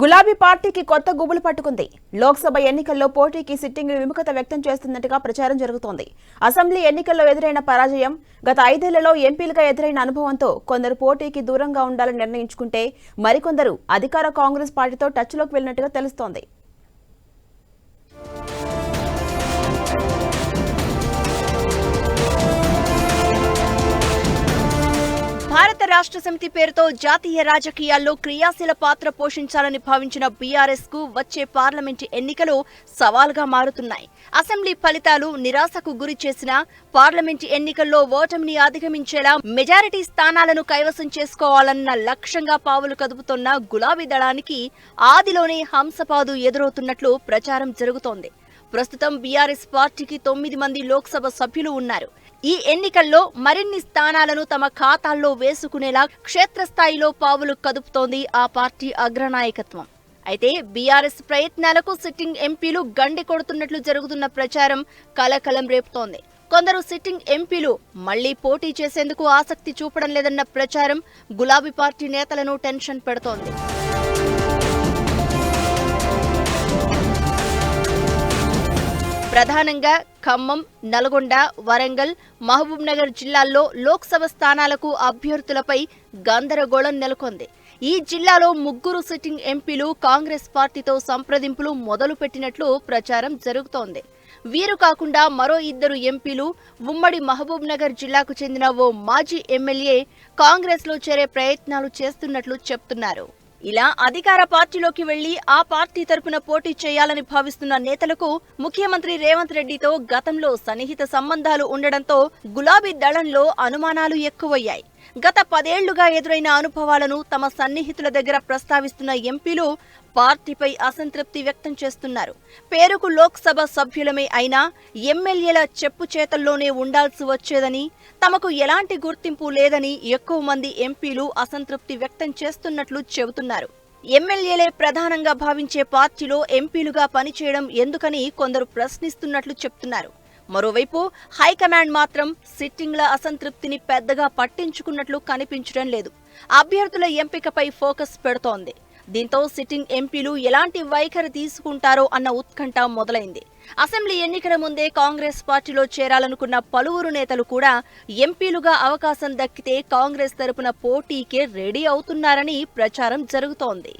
గులాబీ పార్టీకి కొత్త గుబులు పట్టుకుంది. లోక్సభ ఎన్నికల్లో పోటీకి సిట్టింగ్ విముఖత వ్యక్తం చేస్తున్నట్టుగా ప్రచారం జరుగుతోంది. అసెంబ్లీ ఎన్నికల్లో ఎదురైన పరాజయం గత ఐదేళ్ళలో ఎంపీలుగా ఎదురైన అనుభవంతో కొందరు పోటీకి దూరంగా ఉండాలని నిర్ణయించుకుంటే మరికొందరు అధికార కాంగ్రెస్ పార్టీతో టచ్లోకి వెళ్ళినట్టుగా తెలుస్తోంది. రాష్ట్ర సమితి పేరుతో జాతీయ రాజకీయాల్లో క్రియాశీల పాత్ర పోషించాలని భావించిన బీఆర్ఎస్కు వచ్చే పార్లమెంటు ఎన్నికలు సవాల్గా మారుతున్నాయి. అసెంబ్లీ ఫలితాలు నిరాశకు గురి చేసిన పార్లమెంటు ఎన్నికల్లో ఓటమిని అధిగమించేలా మెజారిటీ స్థానాలను కైవసం చేసుకోవాలన్న లక్ష్యంగా పావులు కదుపుతున్న గులాబీ దళానికి ఆదిలోనే హంసపాదు ఎదురవుతున్నట్లు ప్రచారం జరుగుతోంది. ప్రస్తుతం బీఆర్ఎస్ పార్టీకి తొమ్మిది మంది లోక్సభ సభ్యులు ఉన్నారు. ఈ ఎన్నికల్లో మరిన్ని స్థానాలను తమ ఖాతాల్లో వేసుకునేలా క్షేత్రస్థాయిలో పావులు కదుపుతోంది ఆ పార్టీ అగ్రనాయకత్వం. అయితే బీఆర్ఎస్ ప్రయత్నాలకు సిట్టింగ్ ఎంపీలు గండి కొడుతున్నట్లు జరుగుతున్న ప్రచారం కలకలం రేపుతోంది. కొందరు సిట్టింగ్ ఎంపీలు మళ్ళీ పోటీ చేసేందుకు ఆసక్తి చూపడం లేదన్న ప్రచారం గులాబీ పార్టీ నేతలను టెన్షన్ పెడుతోంది. ప్రధానంగా ఖమ్మం నల్గొండ వరంగల్ మహబూబ్ నగర్ జిల్లాల్లో లోక్సభ స్థానాలకు అభ్యర్థులపై గందరగోళం నెలకొంది. ఈ జిల్లాలో ముగ్గురు సిట్టింగ్ ఎంపీలు కాంగ్రెస్ పార్టీతో సంప్రదింపులు మొదలుపెట్టినట్లు ప్రచారం జరుగుతోంది. వీరు కాకుండా మరో ఇద్దరు ఎంపీలు ఉమ్మడి మహబూబ్ నగర్ జిల్లాకు చెందిన ఓ మాజీ ఎమ్మెల్యే కాంగ్రెస్లో చేరే ప్రయత్నాలు చేస్తున్నట్లు చెప్తున్నారు. ఇలా అధికార పార్టీలోకి వెళ్ళి ఆ పార్టీ తరపున పోటీ చేయాలని భావిస్తున్న నేతలకు ముఖ్యమంత్రి రేవంత్ రెడ్డితో గతంలో సన్నిహిత సంబంధాలు ఉండడంతో గులాబీ దళంలో అనుమానాలు ఎక్కువయ్యాయి. గత పదేళ్ళుగా ఎదురైన అనుభవాలను తమ సన్నిహితుల దగ్గర ప్రస్తావిస్తున్న ఎంపీలు పార్టీపై అసంతృప్తి వ్యక్తం చేస్తున్నారు. పేరుకు లోక్సభ సభ్యులమే అయినా ఎమ్మెల్యేల చెప్పు చేతల్లోనే ఉండాల్సి వచ్చేదని తమకు ఎలాంటి గుర్తింపు లేదని ఎక్కువ మంది ఎంపీలు అసంతృప్తి వ్యక్తం చేస్తున్నట్లు చెబుతున్నారు. ఎమ్మెల్యేలే ప్రధానంగా భావించే పార్టీలో ఎంపీలుగా పనిచేయడం ఎందుకని కొందరు ప్రశ్నిస్తున్నట్లు చెప్తున్నారు. మరోవైపు హైకమాండ్ మాత్రం సిట్టింగ్ల అసంతృప్తిని పెద్దగా పట్టించుకున్నట్లు కనిపించడం లేదు. అభ్యర్థుల ఎంపికపై ఫోకస్ పెడుతోంది. దీంతో సిట్టింగ్ ఎంపీలు ఎలాంటి వైఖరి తీసుకుంటారో అన్న ఉత్కంఠ మొదలైంది. అసెంబ్లీ ఎన్నికల ముందే కాంగ్రెస్ పార్టీలో చేరాలనుకున్న పలువురు నేతలు కూడా ఎంపీలుగా అవకాశం దక్కితే కాంగ్రెస్ తరపున పోటీకే రెడీ అవుతున్నారని ప్రచారం జరుగుతోంది.